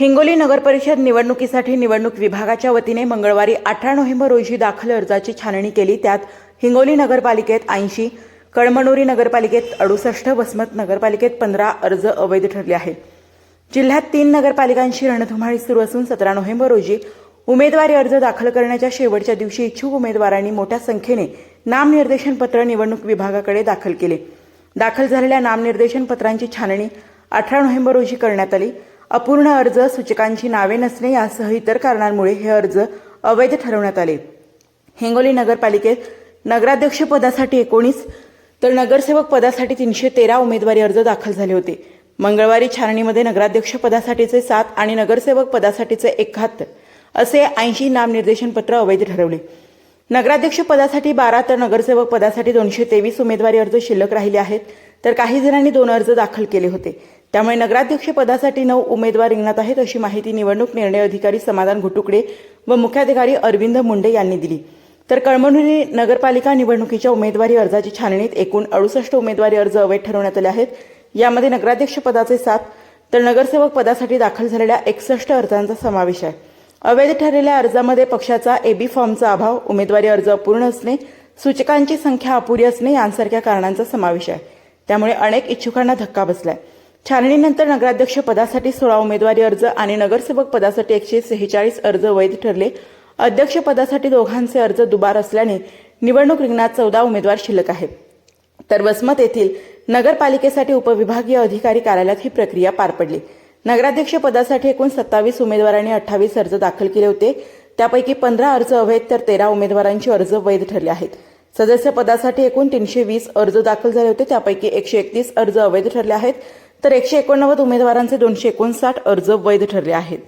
हिंगोली नगरपरिषद निवडणुकीसाठी निवडणूक विभागाच्या वतीने मंगळवारी अठरा नोव्हेंबर रोजी दाखल अर्जाची छाननी केली. त्यात हिंगोली नगरपालिकेत ऐंशी कळमनुरी नगरपालिकेत अडुसष्ट वसमत नगरपालिकेत पंधरा अर्ज अवैध ठरले आहेत. जिल्ह्यात तीन नगरपालिकांशी रणधुमाळी सुरू असून सतरा नोव्हेंबर रोजी उमेदवारी अर्ज दाखल करण्याच्या शेवटच्या दिवशी इच्छुक उमेदवारांनी मोठ्या संख्येने नामनिर्देशन पत्र निवडणूक विभागाकडे दाखल केले. दाखल झालेल्या नामनिर्देशन पत्रांची छाननी अठरा नोव्हेंबर रोजी करण्यात आली. अपूर्ण अर्ज सूचकांची नावे नसणे यासह इतर कारणांमुळे हे अर्ज अवैध ठरवण्यात आले. हिंगोली नगरपालिकेत नगराध्यक्ष पदासाठी एकोणीस तर नगरसेवक पदासाठी तीनशे तेरा उमेदवारी अर्ज दाखल झाले होते. मंगळवारी छाननीमध्ये नगराध्यक्ष पदासाठीचे सात आणि नगरसेवक पदासाठीचे एकाहत्तर असे ऐंशी नामनिर्देशन पत्र अवैध ठरवले. नगराध्यक्ष पदासाठी बारा तर नगरसेवक पदासाठी दोनशे तेवीस उमेदवारी अर्ज शिल्लक राहिले आहेत तर काही जणांनी दोन अर्ज दाखल केले होते. त्यामुळे नगराध्यक्ष पदासाठी नऊ उमेदवार रिंगणात आहेत अशी माहिती निवडणूक निर्णय अधिकारी समाधान घुटुकडे व मुख्याधिकारी अरविंद मुंडे यांनी दिली. तर कळमनुरी नगरपालिका निवडणुकीच्या उमेदवारी अर्जाची छाननीत एकूण अडुसष्ट उमेदवारी अर्ज अवैध ठरवण्यात आले आहेत. यामध्ये नगराध्यक्ष पदाचे सात तर नगरसेवक पदासाठी दाखल झालेल्या एकसष्ट अर्जांचा समावेश आहे. अवैध ठरलेल्या अर्जामध्ये पक्षाचा एबी फॉर्मचा अभाव उमेदवारी अर्ज अपूर्ण असणे सूचकांची संख्या अपुरी असणे यांसारख्या कारणांचा समावेश आहे. त्यामुळे अनेक इच्छुकांना धक्का बसलाय. छाननीनंतर नगराध्यक्ष पदासाठी सोळा उमेदवारी अर्ज आणि नगरसेवक पदासाठी एकशे सेहेचाळीस अर्ज वैध ठरले. अध्यक्ष पदासाठी दोघांचे अर्ज दुबार असल्याने निवडणूक रिंगणात चौदा उमेदवार शिल्लक आहेत. तर वसमत येथील नगरपालिकेसाठी उपविभागीय अधिकारी कार्यालयात ही प्रक्रिया पार पडली. नगराध्यक्ष पदासाठी एकूण सत्तावीस उमेदवारांनी अठ्ठावीस अर्ज दाखल केले होते. त्यापैकी पंधरा अर्ज अवैध तर तेरा उमेदवारांचे अर्ज वैध ठरले आहेत. सदस्य पदासाठी एकूण तीनशे वीस अर्ज दाखल झाले होते. त्यापैकी एकशे एकतीस अर्ज अवैध ठरले आहेत. तर एकशे एकोणनव्वद उमेदवारांचे दोनशे एकोणसाठ अर्ज वैध ठरले आहेत.